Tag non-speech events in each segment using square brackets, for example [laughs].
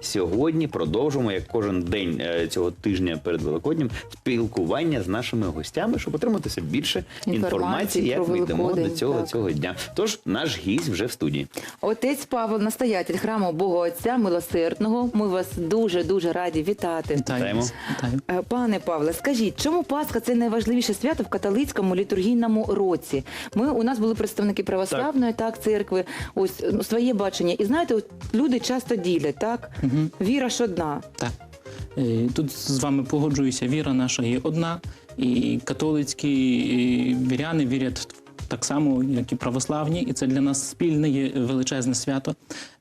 сьогодні продовжуємо, як кожен день е, цього тижня перед Великоднем, спілкування з нашими гостями, щоб отриматися більше Інформації інформації, як ми йдемо до цього, так. цього дня. Тож наш гість вже в студії. Отець Павел, настоятель храму Бога Отця Милосердного. Ми вас дуже дуже раді вітати. Вітаємо. Е, Пане Павле, скажіть, чому Пасха це найважливіше свято в католицькому літургійному році? Ми у нас були представники православної так, церкви, ось ну, своє бачення. І знаєте, от люди часто ділять, так? Віра ж одна. Так. Е, Тут з вами погоджуюся, віра наша є одна, і католицькі віряни вірять так само, як і православні, і це для нас спільне є величезне свято.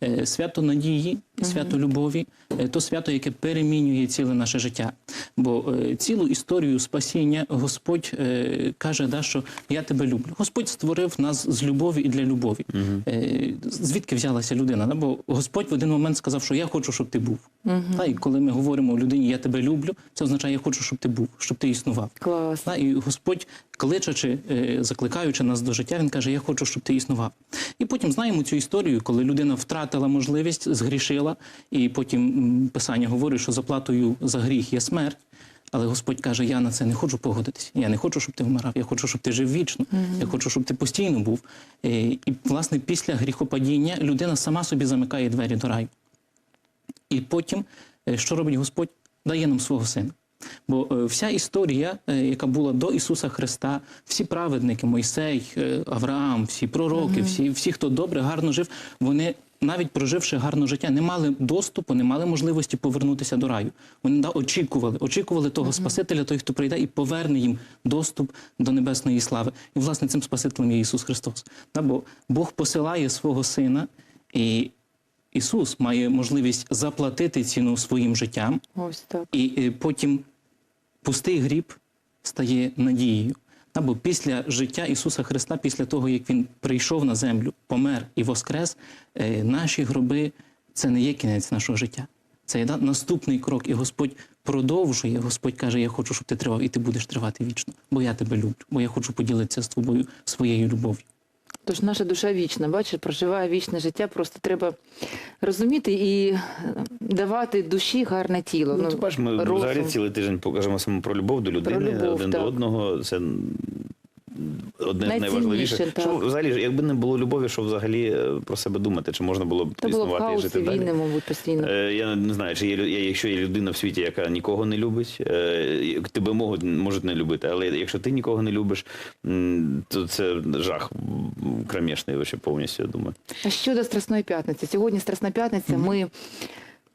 Е, Свято надії, свято любові, е, то свято, яке перемінює ціле наше життя. Бо е, цілу історію спасіння Господь е, каже, да, що я тебе люблю. Господь створив нас з любові і для любові. Звідки взялася людина? Да? Бо Господь в один момент сказав, що я хочу, щоб ти був. Та, і коли ми говоримо людині, я тебе люблю, це означає, я хочу, щоб ти був, щоб ти існував. Клас. Та, і Господь, кличачи, закликаючи нас до життя, він каже: Я хочу, щоб ти існував. І потім знаємо цю історію, коли людина втратила можливість, згрішила, і потім писання говорить, що заплатою за гріх є смерть. Але Господь каже: Я на це не хочу погодитись. Я не хочу, щоб ти вмирав. Я хочу, щоб ти жив вічно. Я хочу, щоб ти постійно був. Е, І власне після гріхопадіння людина сама собі замикає двері до раю. І потім, е, що робить Господь? Дає нам свого сина. Бо е, вся історія, яка була до Ісуса Христа, всі праведники, Мойсей, Авраам, всі пророки, всі, всі, хто добре, гарно жив, вони. Навіть проживши гарне життя, не мали доступу, не мали можливості повернутися до раю. Вони да, очікували, очікували того Спасителя, той, хто прийде і поверне їм доступ до небесної слави. І власне цим Спасителем є Ісус Христос. Да, бо Бог посилає свого сина, і Ісус має можливість заплатити ціну своїм життям, Ось так. і е, потім пустий гріб стає надією. Або після життя Ісуса Христа, після того, як Він прийшов на землю, помер і воскрес, е, наші гроби це не є кінець нашого життя. Це є наступний крок, і Господь продовжує. Господь каже: Я хочу, щоб ти тривав, і ти будеш тривати вічно, бо я тебе люблю, бо я хочу поділитися з тобою своєю любов'ю. Тож наша душа вічна, бачиш, проживає вічне життя. Просто треба розуміти і давати душі гарне тіло. Ну, ти бачиш, ми розум. взагалі цілий тиждень покажемо саме про любов до людини, любов, один так. до одного. Це одне з найважливіших. так. Що взагалі, якби не було любові, що взагалі е, про себе думати, чи можна було б Та було б існувати і жити і далі? мабуть, постійно. Е, Я не знаю, чи є якщо є людина в світі, яка нікого не любить, е, тебе можуть, можуть не любити, але якщо ти нікого не любиш, то це жах кромешний повністю, я думаю. А щодо Страсної п'ятниці, сьогодні Страсна п'ятниця. Ми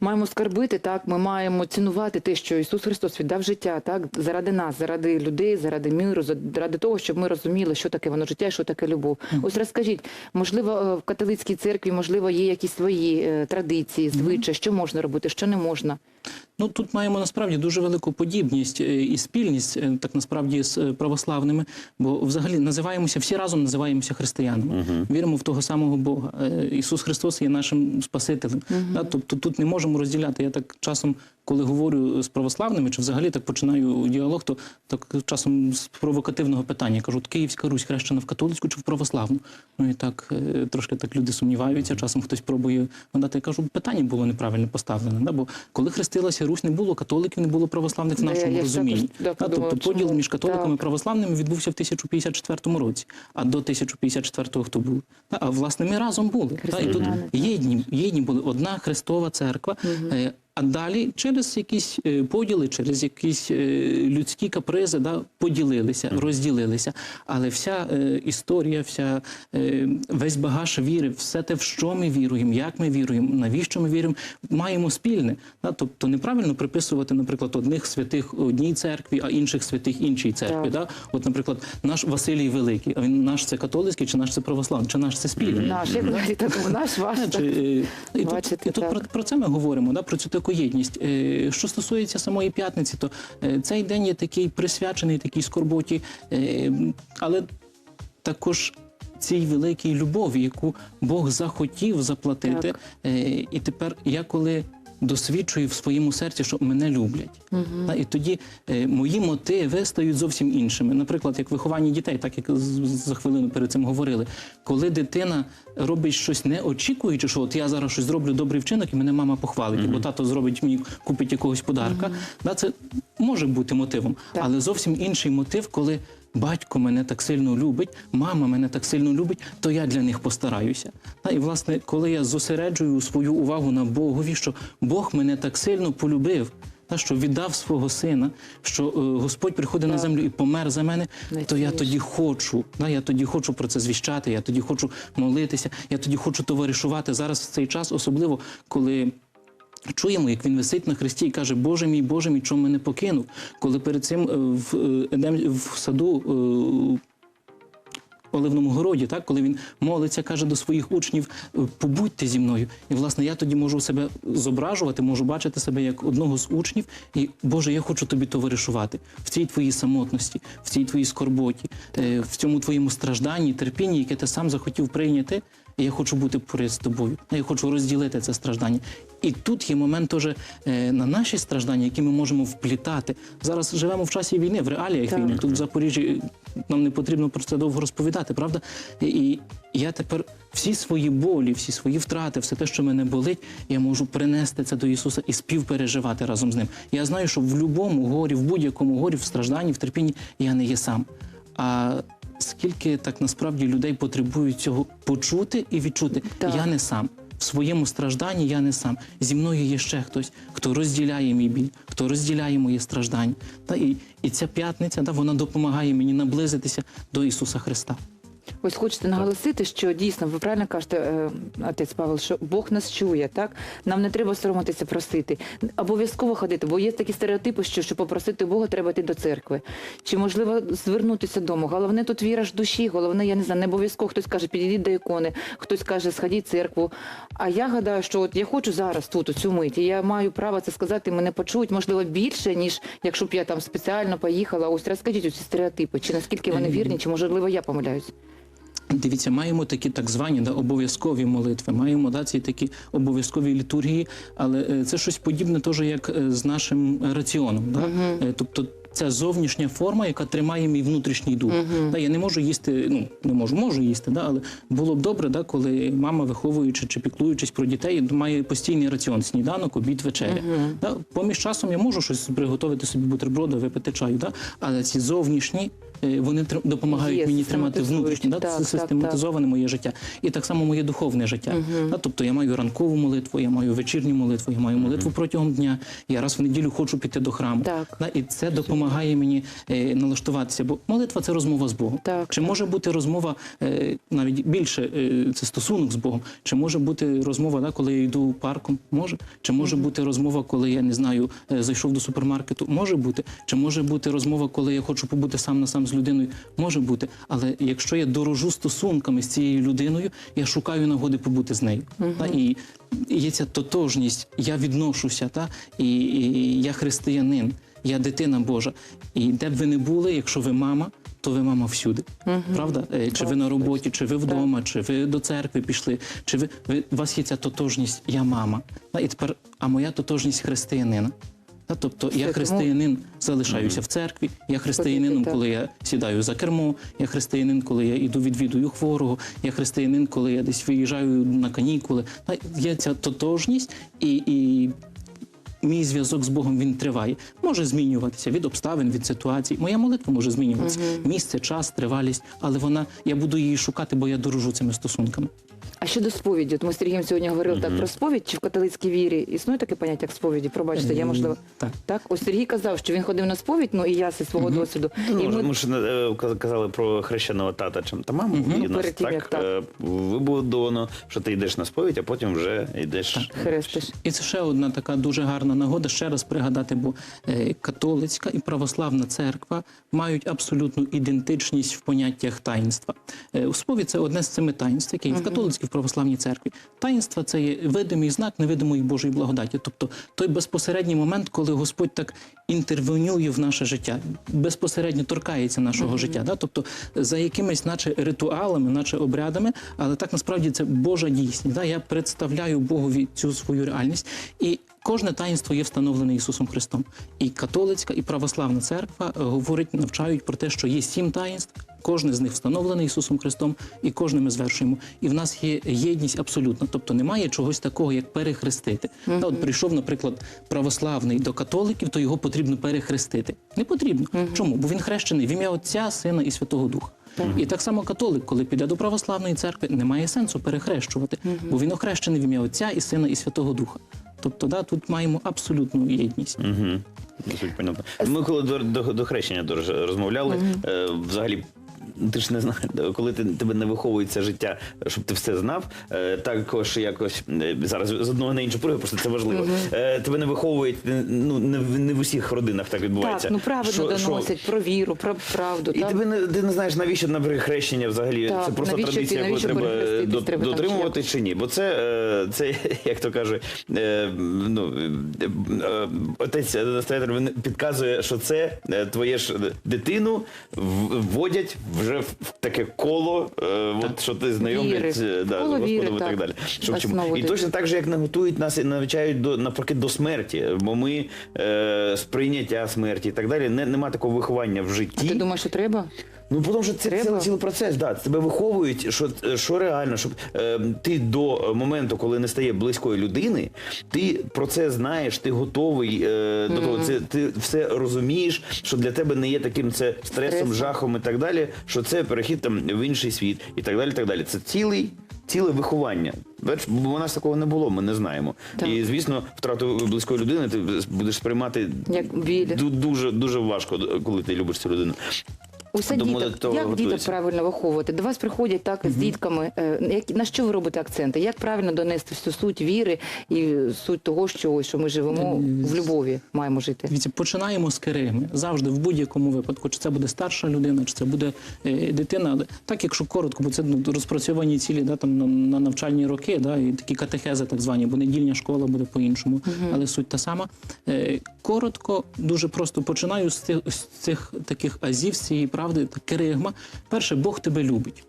маємо скарбити, так ми маємо цінувати те, що Ісус Христос віддав життя, так заради нас, заради людей, заради миру, заради того, щоб ми розуміли, що таке воно життя і що таке любов. Ось розкажіть, можливо, е, в католицькій церкві можливо є якісь свої е, традиції, звичаї, що можна робити, що не можна. Ну тут маємо насправді дуже велику подібність е, і спільність, е, так насправді з е, православними, бо взагалі називаємося всі разом називаємося християнами. Віримо в того самого Бога. Ісус Христос є нашим Спасителем. Да, тобто тут не можемо розділяти. Я так часом, коли говорю з православними, чи взагалі так починаю діалог, то так часом з провокативного питання кажу: Київська Русь хрещена в католицьку чи в православну? Ну і так е, трошки так люди сумніваються. Часом хтось пробує надати. Я кажу, питання було неправильно поставлене. Да? Бо коли хрестилася Русь, не було католиків, не було православних в нашому я розумінні. да, тобто поділ між католиками і православними відбувся в 1054 році. А до 1054-го хто був? А власне ми разом були. Та, і тут єдні, єдні були одна Христова церква. Е, А далі через якісь е, поділи, через якісь е, людські капризи, да, поділилися, розділилися. Але вся е, історія, вся е, весь багаж віри, все те, в що ми віруємо, як ми віруємо, навіщо ми віримо, маємо спільне. Да? Тобто неправильно приписувати, наприклад, одних святих одній церкві, а інших святих іншій церкві. Да? От, наприклад, наш Василій Великий, а він наш це католицький, чи наш це православний, чи наш це спільний. Наш, як наш ваш. І тут, про, це ми говоримо, да, про цю єдність. Е, Що стосується самої п'ятниці, то е, цей день є такий присвячений такій скорботі, е, але також цій великій любові, яку Бог захотів заплатити. Так. І тепер я коли досвідчую в своєму серці, що мене люблять. Та, і тоді е, мої мотиви стають зовсім іншими. Наприклад, як виховання дітей, так як з- за хвилину перед цим говорили, коли дитина робить щось не очікуючи, що от я зараз щось зроблю добрий вчинок, і мене мама похвалить, або тато зробить мені купить якогось подарка. Да, це може бути мотивом, Так. але зовсім інший мотив, коли батько мене так сильно любить, мама мене так сильно любить, то я для них постараюся. Та, і власне, коли я зосереджую свою увагу на Богові, що Бог мене так сильно полюбив. Та що віддав свого сина, що е, Господь приходить на землю і помер за мене, то я тоді хочу. Да, я тоді хочу про це звіщати, я тоді хочу молитися, я тоді хочу товаришувати зараз в цей час, особливо коли Чуємо, як він висить на хресті і каже, Боже мій, Боже мій, чому мене покинув? Коли перед цим е, в, е, Едем, в саду е, Оливному городі, так, коли він молиться, каже до своїх учнів, «Е, побудьте зі мною. І, власне, я тоді можу себе зображувати, можу бачити себе як одного з учнів, і Боже, я хочу тобі товаришувати в цій твоїй самотності, в цій твоїй скорботі, в цьому твоєму стражданні, терпінні, яке ти сам захотів прийняти. Я хочу бути поряд з тобою. Я хочу розділити це страждання. І тут є момент теж е, на наші страждання, які ми можемо вплітати. Зараз живемо в часі війни, в реаліях Так. війни. Тут в Запоріжжі е, нам не потрібно про це довго розповідати, правда? І, і я тепер всі свої болі, всі свої втрати, все те, що мене болить, я можу принести це до Ісуса і співпереживати разом з ним. Я знаю, що в будь-якому горі, в будь-якому горі, в стражданні, в терпінні я не є сам. А скільки так насправді людей потребують цього почути і відчути, Так. я не сам. Своєму стражданні я не сам. Зі мною є ще хтось, хто розділяє мій біль, хто розділяє моє страждання. Та і, і ця п'ятниця, та, вона допомагає мені наблизитися до Ісуса Христа. Ось хочете наголосити, що дійсно ви правильно кажете, е, отець Павел, що Бог нас чує, так нам не треба соромитися просити, обов'язково ходити, бо є такі стереотипи, що щоб попросити Бога, треба йти до церкви. Чи можливо звернутися дому? Головне тут віра ж душі, головне, я не знаю, не обов'язково хтось каже, підійдіть до ікони, хтось каже, сходіть в церкву. А я гадаю, що от я хочу зараз тут, у цю мить, і я маю право це сказати, мене почують, можливо, більше, ніж якщо б я там спеціально поїхала. Ось розкажіть ці стереотипи, чи наскільки вони вірні, чи можливо я помиляюсь. Дивіться, маємо такі так звані да, обов'язкові молитви, маємо да, ці такі обов'язкові літургії, але е, це щось подібне, теж як е, з нашим раціоном. Да? Угу. Тобто це зовнішня форма, яка тримає мій внутрішній дух. Да, я не можу їсти, ну не можу, можу їсти, да, але було б добре, да, коли мама, виховуючи чи піклуючись про дітей, має постійний раціон сніданок, обід, вечеря. Да? Поміж часом я можу щось приготувати собі бутерброди, випити чаю, да? але ці зовнішні. е, Вони допомагають Є, мені тримати внутрішні, да? Так, це так, систематизоване моє життя. І так само моє духовне життя. Да? Тобто я маю ранкову молитву, я маю вечірню молитву, я маю молитву протягом дня. Я раз в неділю хочу піти до храму. Так. Да? І це допомагає мені е, налаштуватися. Бо молитва це розмова з Богом. Так, Чи так. може бути розмова е, навіть більше е, це стосунок з Богом? Чи може бути розмова, да, коли я йду парком? Може? Чи може бути розмова, коли я не знаю, зайшов до супермаркету? Може бути. Чи може бути розмова, коли я хочу побути сам на сам з людиною? Може бути. Але якщо я дорожу стосунками з цією людиною, я шукаю нагоди побути з нею. Та, і є ця тотожність, я відношуся, та, і, і я християнин, я дитина Божа. І де б ви не були, якщо ви мама, то ви мама всюди. Правда? Е, Чи ви на роботі, чи ви вдома, чи ви до церкви пішли, чи ви, ви у вас є ця тотожність, я мама. І тепер, а моя тотожність християнина. Та, тобто я християнин залишаюся в церкві, я християнином, коли я сідаю за кермо, я християнин, коли я іду відвідую хворого, я християнин, коли я десь виїжджаю на канікули. Та, Є ця тотожність і. і Мій зв'язок з Богом він триває. Може змінюватися від обставин, від ситуацій. Моя молитва може змінюватися. Місце, час, тривалість, але вона я буду її шукати, бо я дорожу цими стосунками. А щодо сповіді, от ми з Сергієм сьогодні говорили так про сповідь, чи в католицькій вірі існує таке поняття як сповіді? Пробачте, я можливо. так. Так, ось Сергій казав, що він ходив на сповідь, ну і я зі свого досвіду. Ну, і ми... ми ми ж е, казали про хрещеного тата чи та маму. І у нас Перед тим, як так, так. е, вибудовано, що ти йдеш на сповідь, а потім вже йдеш. хрестиш. І це ще одна така дуже гарна нагода ще раз пригадати, бо е, католицька і православна церква мають абсолютну ідентичність в поняттях таїнства. Е, у сповідь це одне з цими таїнств, яке і в католицькій, в православній церкві. Таїнства це є видимий знак невидимої Божої благодаті. Тобто той безпосередній момент, коли Господь так інтервенює в наше життя, безпосередньо торкається нашого життя. Да? Тобто за якимись, наче ритуалами, наче обрядами, але так насправді це Божа дійсність. Да? Я представляю Богові цю свою реальність. І Кожне таїнство є встановлене Ісусом Христом. І католицька, і православна церква е, говорять, навчають про те, що є сім таїнств, кожне з них встановлене Ісусом Христом, і кожне ми звершуємо. І в нас є єдність абсолютна. Тобто немає чогось такого, як перехрестити. Та от прийшов, наприклад, православний до католиків, то його потрібно перехрестити. Не потрібно. Чому? Бо він хрещений в ім'я Отця, Сина і Святого Духа. І так само католик, коли піде до православної церкви, немає сенсу перехрещувати, бо він охрещений в ім'я Отця і Сина і Святого Духа. Тобто, да, тут маємо абсолютну єдність. Угу. Суть понятно. Ми коли до, до, до хрещення розмовляли, е, взагалі. Ти ж не знаєш, [laughs] коли ти тебе не виховується життя, щоб ти все знав. Е, також якось е, зараз з одного на іншу пригу, просто це важливо. Е, тебе не виховують е, ну не, в- не в усіх родинах так відбувається. Так, ну правильно Що- що- доносять про віру, про правду. І так? тебе не ти не знаєш, навіщо наприклад, хрещення взагалі Так, це просто навіщо традиція, яку навіщо треба перехреститись до- треба там дотримувати чи чи ні? Бо це, е, це [laughs] як то каже, е, ну е, е, отець настоятель він підказує, що це е, твоє ж дитину в- вводять вже в таке коло, е, от що ти знайомлять Віри. е, да, з Коло Господом віри, і так так. далі. Щоб чому. Основу І дають. точно так же, як не готують нас і навчають до навпаки до смерті, бо ми е, сприйняття смерті і так далі. Не, нема такого виховання в житті. Ти думаєш, що треба? Ну, тому що це Треба. цілий, цілий процес, да. Тебе виховують, що, що реально, щоб е, ти до моменту, коли не стає близької людини, ти про це знаєш, ти готовий е, до того. Це ти все розумієш, що для тебе не є таким це стресом, Стресом. жахом і так далі, що це перехід там в інший світ і так далі. так далі. Це цілий. Ціле виховання. Бач, бо у нас такого не було, ми не знаємо. Так. І звісно, втрату близької людини ти будеш сприймати Як біль. ду- дуже дуже важко, коли ти любиш цю людину. Усе до діток, як діток правильно виховувати? До вас приходять так з дітками. Е, які- На що ви робите акценти? Як правильно донести всю суть віри і суть того, що, ось, що ми живемо в любові, маємо жити? Дивіться, починаємо з керигми. Завжди в будь-якому випадку, чи це буде старша людина, чи це буде е, дитина. Але так, якщо коротко, бо це ну, розпрацьовані цілі да, там, на, на навчальні роки, да, і такі катехези, так звані, бо недільня школа буде по-іншому, але суть та сама. Е, коротко, дуже просто починаю з цих, з цих таких азів, з цієї правди, керигма. Перше, Бог тебе любить.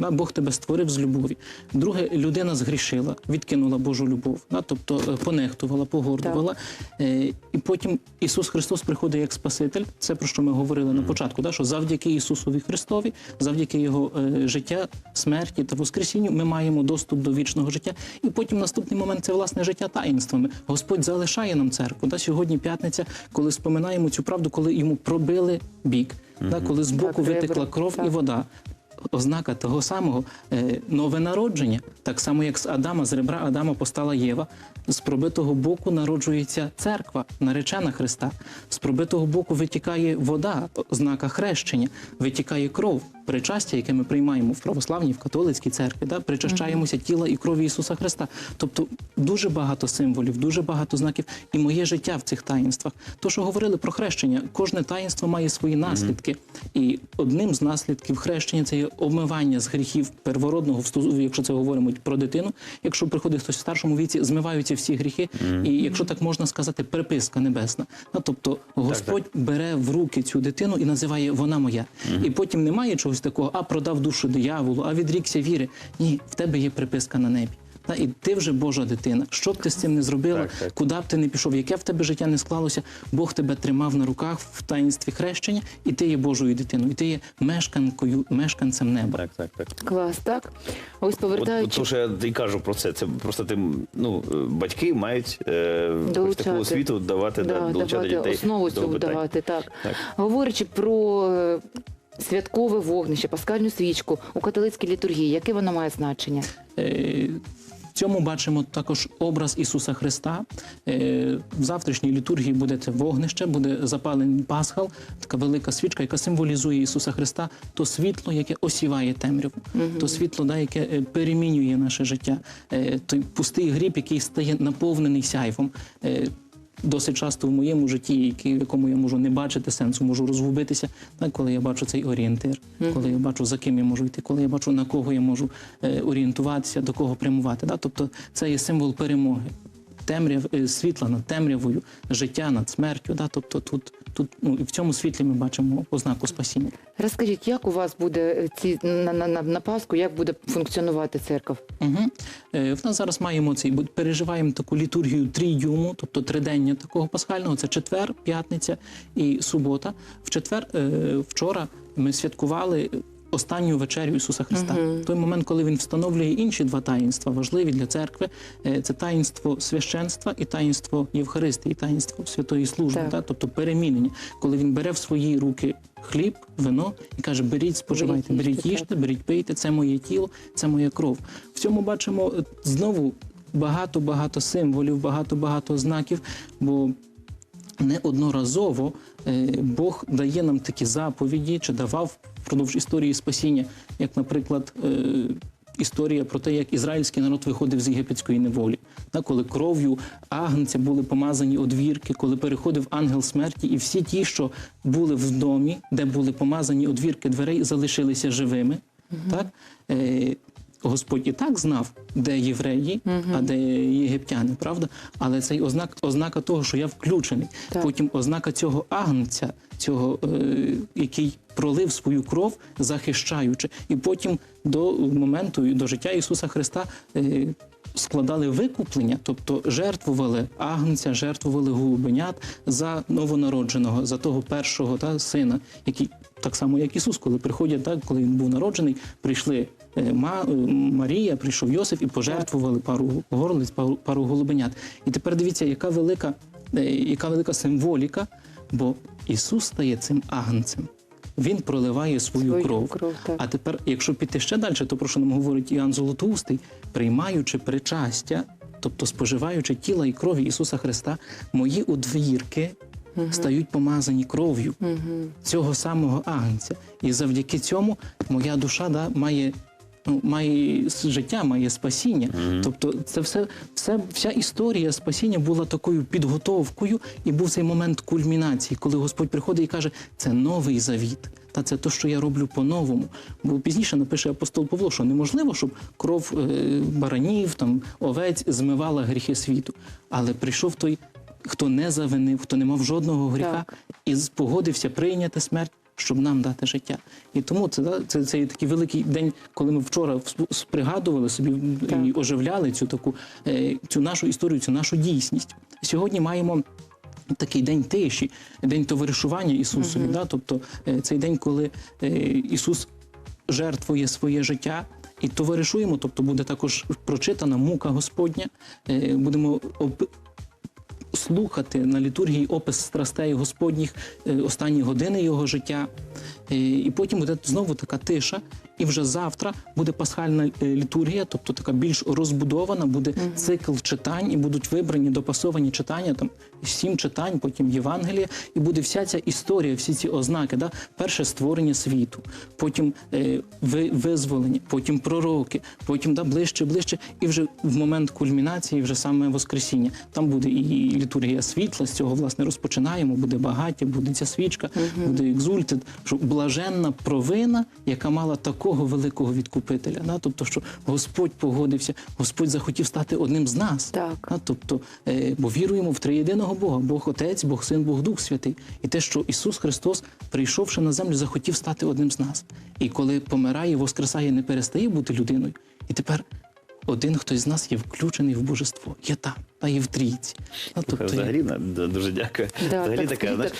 Да, Бог тебе створив з любові. Друге, людина згрішила, відкинула Божу любов, да, тобто е, понехтувала, погордувала. Е, І потім Ісус Христос приходить як Спаситель. Це про що ми говорили на початку, да, що завдяки Ісусові Христові, завдяки Його е, життя, смерті та Воскресінню ми маємо доступ до вічного життя. І потім наступний момент це власне життя таїнствами. Господь залишає нам церкву. Да, сьогодні п'ятниця, коли споминаємо цю правду, коли йому пробили бік, да, коли з боку витекла кров і вода. Ознака того самого е, нове народження, так само як з Адама, з ребра Адама постала Єва. З пробитого боку народжується церква, наречена Христа. З пробитого боку витікає вода, ознака хрещення, витікає кров, причастя, яке ми приймаємо в православній, в католицькій церкві. Да? Причащаємося тіла і крові Ісуса Христа. Тобто дуже багато символів, дуже багато знаків, і моє життя в цих таїнствах. То, що говорили про хрещення, кожне таїнство має свої наслідки. І одним з наслідків хрещення це є обмивання з гріхів первородного, якщо це говоримо про дитину. Якщо приходить хтось в старшому віці, змиваються всі гріхи, і якщо так можна сказати, приписка небесна. Ну, тобто Господь бере в руки цю дитину і називає вона моя. І потім немає чогось такого, а продав душу дияволу, а відрікся віри. Ні, в тебе є приписка на небі. Та, і ти вже Божа дитина. Що б ти з цим не зробила, Так, так. куди б ти не пішов, яке в тебе життя не склалося, Бог тебе тримав на руках в таїнстві хрещення, і ти є Божою дитиною, і ти є мешканкою, мешканцем неба. Так, так, так. Клас, так? Ось повертаючи. от то, що я і кажу про це, це просто тим, ну, е, батьки мають е, Долучати. таку освіту давати, да, Да, долучати давати дітей. основу цю давати. Так. Так. Говорячи про е, святкове вогнище, паскальну свічку у католицькій літургії, яке воно має значення? Е, В цьому бачимо також образ Ісуса Христа. Е, В завтрашній літургії буде це вогнище, буде запалений пасхал, така велика свічка, яка символізує Ісуса Христа, то світло, яке осіває темряву, то світло, да, яке е, перемінює наше життя, той пустий гріб, який стає наповнений сяйвом. Досить часто в моєму житті, в якому я можу не бачити сенсу, можу розгубитися, так, коли я бачу цей орієнтир, коли я бачу, за ким я можу йти, коли я бачу, на кого я можу е, орієнтуватися, до кого прямувати. Да? Тобто це є символ перемоги. Темряв, е, світла над темрявою, життя над смертю. Да? Тобто тут, тут ну, і в цьому світлі ми бачимо ознаку спасіння. Розкажіть, як у вас буде е, ці на, на, на, на Пасху, як буде функціонувати церква? Угу. Е, в нас зараз маємо цей, переживаємо таку літургію трійдюму, тобто тридення такого пасхального. Це четвер, п'ятниця і субота. В четвер, е, вчора ми святкували. Останню вечерю Ісуса Христа, той момент, коли він встановлює інші два таїнства, важливі для церкви, е, це таїнство священства і таїнство Євхаристії, таїнство святої служби, Так. та, тобто перемінення, коли він бере в свої руки хліб, вино і каже: беріть, споживайте, Беріть, беріть, їжте, їжте, беріть, пийте, це моє тіло, це моя кров. В цьому бачимо е, знову багато-багато символів, багато-багато знаків, бо неодноразово е, Бог дає нам такі заповіді, чи давав впродовж історії спасіння, як, наприклад, е, історія про те, як ізраїльський народ виходив з єгипетської неволі, коли кров'ю агнця були помазані одвірки, коли переходив ангел смерті, і всі ті, що були в домі, де були помазані одвірки дверей, залишилися живими. Так? Господь і так знав, де євреї, а де єгиптяни, правда? Але це й ознак, ознака того, що я включений. Так. Потім ознака цього агнця, цього, е, який пролив свою кров, захищаючи. І потім до моменту до життя Ісуса Христа. Е, Складали викуплення, тобто жертвували агнця, жертвували голубенят за новонародженого, за того першого та сина, який так само, як Ісус, коли приходять, так коли він був народжений, прийшли е, Ма, Марія, прийшов Йосиф і пожертвували пару горлиць, пару, пару голубенят. І тепер дивіться, яка велика, е, яка велика символіка, бо Ісус стає цим агнцем. Він проливає свою, Свою кров. кров. А тепер, якщо піти ще далі, то про що нам говорить Іоанн Золотоустий, приймаючи причастя, тобто споживаючи тіла і крові Ісуса Христа, мої одвірки стають помазані кров'ю цього самого агнця. І завдяки цьому моя душа да, має. Ну, має життя, має спасіння. Тобто, це все, все, вся історія спасіння була такою підготовкою, і був цей момент кульмінації, коли Господь приходить і каже, це новий завіт. Та це те, що я роблю по-новому. Бо пізніше напише апостол Павло, що неможливо, щоб кров е, баранів, там овець змивала гріхи світу. Але прийшов той, хто не завинив, хто не мав жодного гріха, Так. і погодився прийняти смерть, щоб нам дати життя. І тому це, це, це такий великий день, коли ми вчора пригадували собі і оживляли цю таку е, цю нашу історію, цю нашу дійсність. Сьогодні маємо. Такий день тиші, день товаришування Ісусові, да? тобто е, цей день, коли е, Ісус жертвує своє життя і товаришуємо, тобто буде також прочитана мука Господня. Е, Будемо слухати на літургії опис страстей Господніх е, останні години його життя. Е, І потім буде знову така тиша. І вже завтра буде пасхальна е, літургія, тобто така більш розбудована, буде цикл читань, і будуть вибрані допасовані читання, там сім читань, потім Євангелія, і буде вся ця історія, всі ці ознаки. Да? Перше створення світу, потім е, визволення, потім пророки, потім да, ближче, ближче, і вже в момент кульмінації, вже саме Воскресіння. Там буде і літургія світла, з цього власне розпочинаємо. Буде багаття, буде ця свічка, буде екзультит, що блаженна провина, яка мала такого великого відкупителя. Да? Тобто, що Господь погодився, Господь захотів стати одним з нас. Так. Да? Тобто, е, бо віруємо в триєдиного Бога, Бог Отець, Бог Син, Бог Дух Святий. І те, що Ісус Христос, прийшовши на землю, захотів стати одним з нас. І коли помирає, воскресає, не перестає бути людиною. І тепер один хтось з нас є включений в божество. Є там, та є в трійці. Ну, тобто, Взагалі на- дуже дякую. Да, Взагалі так, така так знаєш,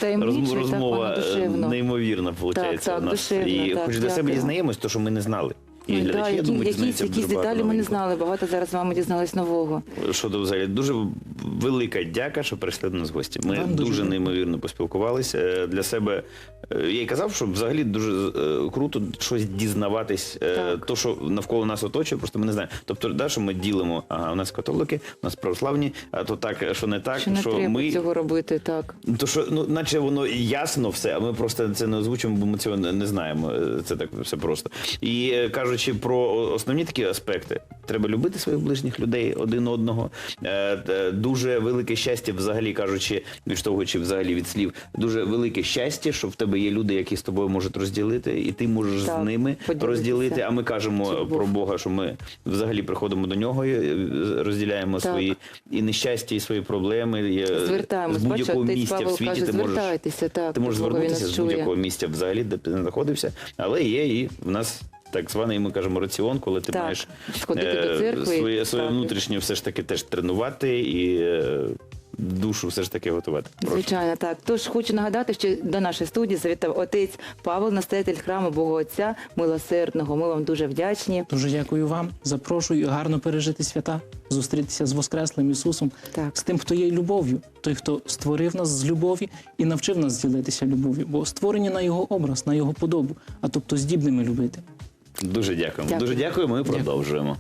так, розмова воно е, неймовірна виходить так, у нас. душевно, І так, хоч для себе дізнаємось, то що ми не знали. І Ой, да, я думаю, якісь, якісь дуже багато деталі ми не знали. Багато зараз з вами дізнались нового. Щодо взагалі дуже велика дяка, що прийшли до нас в гості. Ми Вам дуже неймовірно поспілкувалися. Е, Для себе Е, Я й казав, що взагалі дуже е, круто щось дізнаватись, Так. то, що навколо нас оточує, просто ми не знаємо. Тобто, да, що ми ділимо, ага, у нас католики, у нас православні, а то так, що не так, Що не треба ми цього робити, так. то що, ну, наче воно ясно все, а ми просто це не озвучуємо, бо ми цього не, знаємо. Це так все просто. І е, кажучи про основні такі аспекти, треба любити своїх ближніх людей один одного. Е, Дуже велике щастя, взагалі кажучи, відштовхуючи взагалі від слів, дуже велике щастя, що в тебе є люди, які з тобою можуть розділити, і ти можеш Так, з ними розділити. А ми кажемо любов. про Бога, що ми взагалі приходимо до нього, і е, розділяємо Так. свої і нещастя, і свої проблеми. і, е, Звертаємось. з будь-якого місця в світі каже, ти можеш так. ти можеш звернутися з будь-якого місця взагалі, де ти не знаходився, але є і в нас так званий, ми кажемо, раціон, коли ти Так, маєш сходити е, до церкви, своє, своє так. внутрішнє все ж таки теж тренувати і е, душу все ж таки готувати. Прошу. Звичайно, так. Тож хочу нагадати, що до нашої студії завітав отець Павел, настоятель храму Бога Отця Милосердного. Ми вам дуже вдячні. Дуже дякую вам. Запрошую гарно пережити свята, зустрітися з Воскреслим Ісусом, Так. з тим, хто є любов'ю, той, хто створив нас з любові і навчив нас ділитися любов'ю, бо створені на його образ, на його подобу, а тобто здібними любити. Дуже дякуємо. Дякую. Дуже дякуємо. Ми продовжуємо.